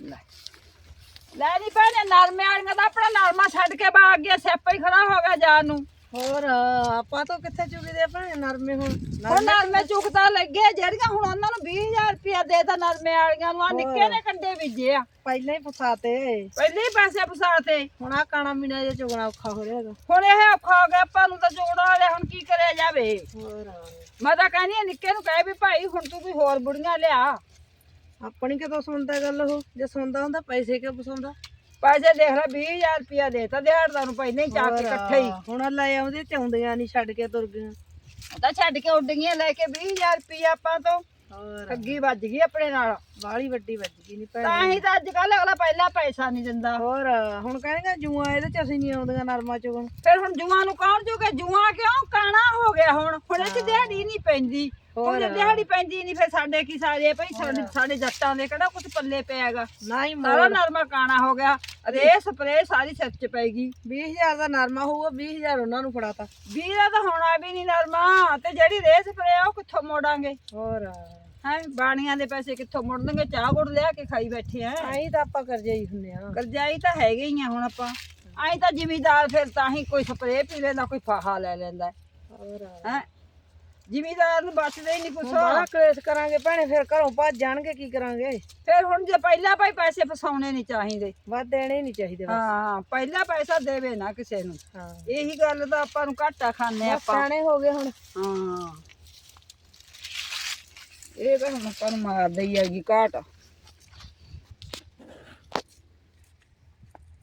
ਲੈ। ਲੈ ਨਹੀਂ ਭੈਣੇ ਨਰਮੇ ਵਾਲੀਆਂ ਦਾ ਆਪਣਾ ਨਰਮਾ ਛੱਡ ਕੇ ਬਾਗ ਗਿਆ ਸਿਆਪਾ ਹੀ ਖੜਾ ਹੋ ਗਿਆ ਜਾਨ ਨੂੰ। ਹੋਰ ਆਪਾਂ ਤਾਂ ਕਿੱਥੇ ਚੁਗਦੇ ਭੈਣੇ ਨਰਮੇ ਹੁਣ? ਹੁਣ ਨਰਮੇ ਚੁਗਦਾ ਲੱਗੇ ਜਿਹੜੀਆਂ ਹੁਣ ਉਹਨਾਂ ਨੂੰ 20000 ਰੁਪਇਆ ਦੇਤਾ ਨਰਮੇ ਵਾਲੀਆਂ ਨੂੰ ਆ ਨਿੱਕੇ ਨੇ ਕੰਡੇ ਬੀਜੇ ਆ। ਪਹਿਲਾਂ ਹੀ ਫਸਾਤੇ ਪਹਿਲੇ ਹੀ ਪੈਸੇ ਫਸਾਤੇ ਹੁਣ ਆ ਕਾਣਾ ਮੀਨਾ ਜੇ ਚੁਗਣਾ ਔਖਾ ਹੋ ਰਿਹਾ ਹੁਣ ਇਹ ਔਖਾ ਹੋ ਗਿਆ ਆਪਾਂ ਨੂੰ ਤਾਂ ਜੋੜਾ ਵਾਲੇ ਹੁਣ ਕੀ ਕਰਿਆ ਜਾਵੇ। ਹੋਰ। ਮੈਂ ਤਾਂ ਕਹਿੰਦੀ ਨਿੱਕੇ ਨੂੰ ਕਹੇ ਵੀ ਭਾਈ ਹੁਣ ਤੂੰ ਕੋਈ ਹੋਰ ਬੁੜੀਆਂ ਲਿਆ। ਆਪਣੀ ਕਿਦੋਂ ਸੁਣਦਾ ਗੱਲ ਉਹ? ਜੇ ਸੁਣਦਾ ਹੁੰਦਾ ਪੈਸੇ ਕਿਉਂ ਫਸਾਉਂਦਾ? ਪੈਸੇ ਦੇਖ ਲੈ 20000 ਰੁਪਇਆ ਦੇਤਾ ਦਿਹਾੜਦਾਰ ਨੂੰ ਪਹਿਲੇ ਹੀ ਚੱਕ ਇਕੱਠੇ ਹੀ। ਹੁਣ ਲੈ ਆਉਂਦੇ ਚਾਉਂਦੀਆਂ ਨਹੀਂ ਛੱਡ ਕੇ ਤੁਰ ਗਈਆਂ। ਉਹ ਤਾਂ ਛੱਡ ਕੇ ਉੱਡ ਗਈਆਂ ਲੈ ਕੇ 20000 ਰੁਪਇਆ ਆਪਾਂ ਤੋਂ। ਹੋਰ। ਠੱਗੀ ਵੱਜ ਗਈ ਆਪਣੇ ਨਾਲ। ਬਾਲੀ ਵੱਡੀ ਵੱਜ ਗਈ ਨਹੀਂ ਭੈਣੇ। ਤਾਂ ਹੀ ਤਾਂ ਅੱਜ ਕੱਲ ਅਗਲਾ ਪਹਿਲਾਂ ਪੈਸਾ ਨਹੀਂ ਦਿੰਦਾ। ਹੋਰ ਹੁਣ ਕਹਿੰਦੇ ਜੂਆਂ ਇਹਦੇ ਚ ਅਸੀਂ ਨਹੀਂ ਆਉਂਦੀਆਂ ਨਰਮਾ ਚੁਗਣ। ਫਿਰ ਹੁਣ ਜੂਆਂ ਨੂੰ ਕੌਣ ਜੂਗੇ? ਜੂਆਂ ਕਿਉਂ? ਕਾਣਾ ਹੋ ਗਿਆ ਹੁਣ। ਹੁਣ ਇਹ ਚ ਦਿਹਾੜੀ ਨਹੀਂ ਪੈਂਦੀ। ਉਹ ਜੇ ਦਿਹਾੜੀ ਪੈਂਦੀ ਨਹੀਂ ਫਿਰ ਸਾਡੇ ਕੀ ਸਾਰੇ ਭਾਈ ਸਾਡੇ ਸਾਡੇ ਜੱਟਾਂ ਦੇ ਕਿਹੜਾ ਕੁਝ ਪੱਲੇ ਪਿਆਗਾ ਨਾ ਹੀ ਸਾਰਾ ਨਰਮਾ ਕਾਣਾ ਹੋ ਗਿਆ। ਰੇ ਸਪਰੇ ਸਾਰੀ ਸਿਰ ਚ ਪੈਗੀ। 20000 ਦਾ ਨਰਮਾ ਹੋਊਗਾ 20000 ਉਹਨਾਂ ਨੂੰ ਫੜਾਤਾ। ਵੀਰਾ ਤਾਂ ਹੋਣਾ ਵੀ ਨਹੀਂ ਨਰਮਾ ਤੇ ਜਿਹੜੀ ਰੇ ਸਪਰੇ ਉਹ ਕਿੱਥੋਂ ਮੋੜਾਂਗੇ? ਹੋਰ। ਹੈ ਬਾਣੀਆਂ ਦੇ ਪੈਸੇ ਕਿੱਥੋਂ ਮੁੜਨਗੇ? ਚਾਹ ਗੁੜ ਲਿਆ ਕੇ ਖਾਈ ਬੈਠੇ ਆ। ਆਈ ਤਾਂ ਆਪਾਂ ਕਰਜੇ ਹੀ ਹੁੰਨੇ ਆ। ਕਰਜਾਈ ਤਾਂ ਹੈਗੇ ਹੀ ਆ ਹੁਣ ਆਪਾਂ। ਆਈ ਤਾਂ ਜ਼ਿਮੀਦਾਰ ਫਿਰ ਤਾਂ ਹੀ ਕੋਈ ਸਪਰੇ ਪੀ ਲੈਂਦਾ ਕੋਈ ਫਾਹਾ ਲੈ ਲੈਂਦਾ। ਹੋਰ। ਹੈ ਜ਼ਿਮੀਦਾਰ ਨੂੰ ਬਚਦਾ ਹੀ ਨਹੀਂ ਕੁਛ। ਬੜਾ ਕਲੇਸ਼ ਕਰਾਂਗੇ ਭੈਣੇ ਫਿਰ ਘਰੋਂ ਭੱਜ ਜਾਣਗੇ ਕੀ ਕਰਾਂਗੇ? ਫਿਰ ਹੁਣ ਜੇ ਪਹਿਲਾਂ ਭਾਈ ਪੈਸੇ ਫਸਾਉਣੇ ਨਹੀਂ ਚਾਹੀਦੇ। ਵੱਧ ਦੇਣੇ ਨਹੀਂ ਚਾਹੀਦੇ ਬਸ। ਹਾਂ ਪਹਿਲਾਂ ਪੈਸਾ ਦੇਵੇ ਨਾ ਕਿਸੇ ਨੂੰ। ਹਾਂ। ਇਹੀ ਗੱਲ ਤਾਂ ਆਪਾਂ ਨੂੰ ਘਾਟਾ ਖਾਂਦੇ ਆਪਾਂ। ਸਿਆਣੇ ਹੋ ਗਏ ਹੁਣ। ਹਾਂ। ਇਹ ਤਾਂ ਹੁਣ ਆਪਾਂ ਨੂੰ ਮਾਰਦਾ ਹੀ ਹੈਗੀ ਘਾਟ।